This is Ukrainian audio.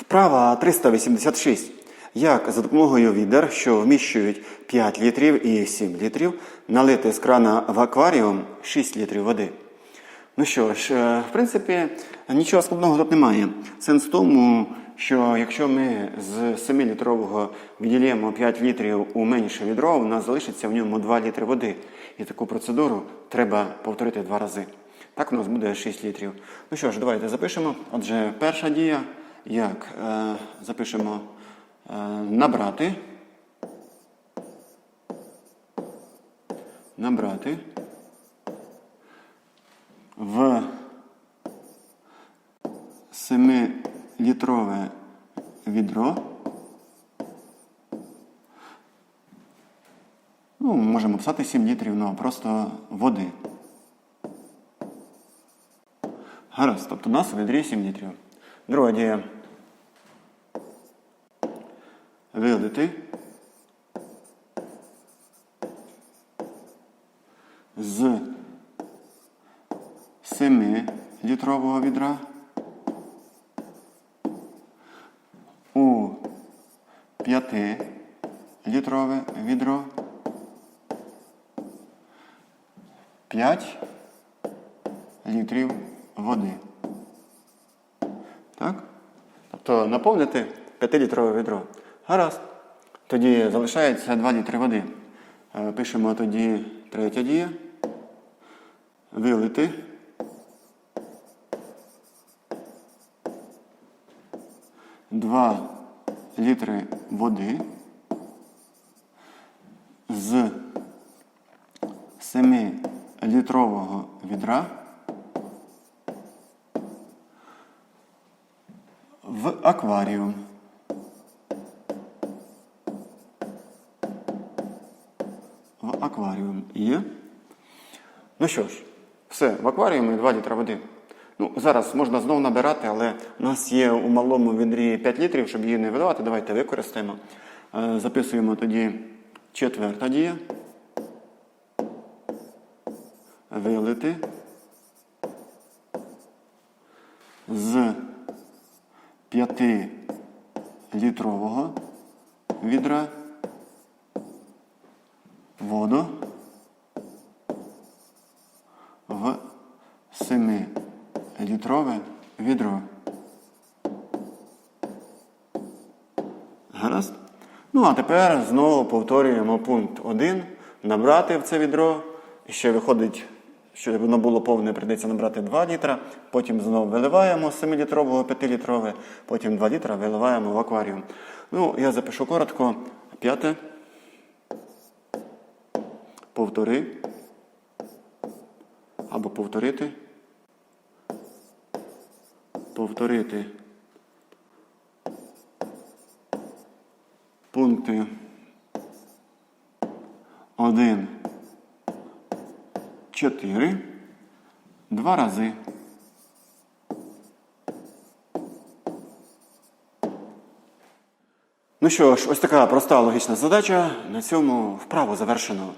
Вправа 386. Як за допомогою відер, що вміщують 5 літрів і 7 літрів, налити з крана в акваріум 6 літрів води. Ну що ж, е, в принципі, нічого складного тут немає. Сенс в тому, що якщо ми з 7-літрового відділимо 5 літрів у менше відро, у нас залишиться в ньому 2 літри води. І таку процедуру треба повторити два рази. Так у нас буде 6 літрів. Ну що ж, давайте запишемо. Отже, перша дія, як е, запишемо е, набрати. Набрати в 7-літрове відро. Ну, можемо писати 7 літрів, ну просто води. Гаразд, тобто у нас у відрі 7 літрів. Друга дія. Вилити з 7-літрового відра у 5-літрове відро 5 літрів води. Так? Тобто наповнити 5-літрове відро. Гаразд. Тоді залишається 2 літри води. Е, Пишемо тоді третя дія. Вилити. Два літри води з 7-літрового відра в акваріум. Акваріум є. Ну що ж, все, в акваріумі 2 літра води. Ну, зараз можна знову набирати, але у нас є у малому відрі 5 літрів, щоб її не видавати. Давайте використаємо. Е, Записуємо тоді четверта дія. Вилити з 5-літрового відра воду в 7-літрове відро. Гаразд? Ну, а тепер знову повторюємо пункт 1. Набрати в це відро. І ще виходить, що воно було повне, прийдеться набрати 2 літра. Потім знову виливаємо 7-літрового 5-літрове, потім 2 літра виливаємо в акваріум. Ну, я запишу коротко. П'яте. Повтори. Або повторити. Повторити. Пункти 1, 4, два рази. Ну що ж, ось така проста логічна задача. На цьому вправо завершено.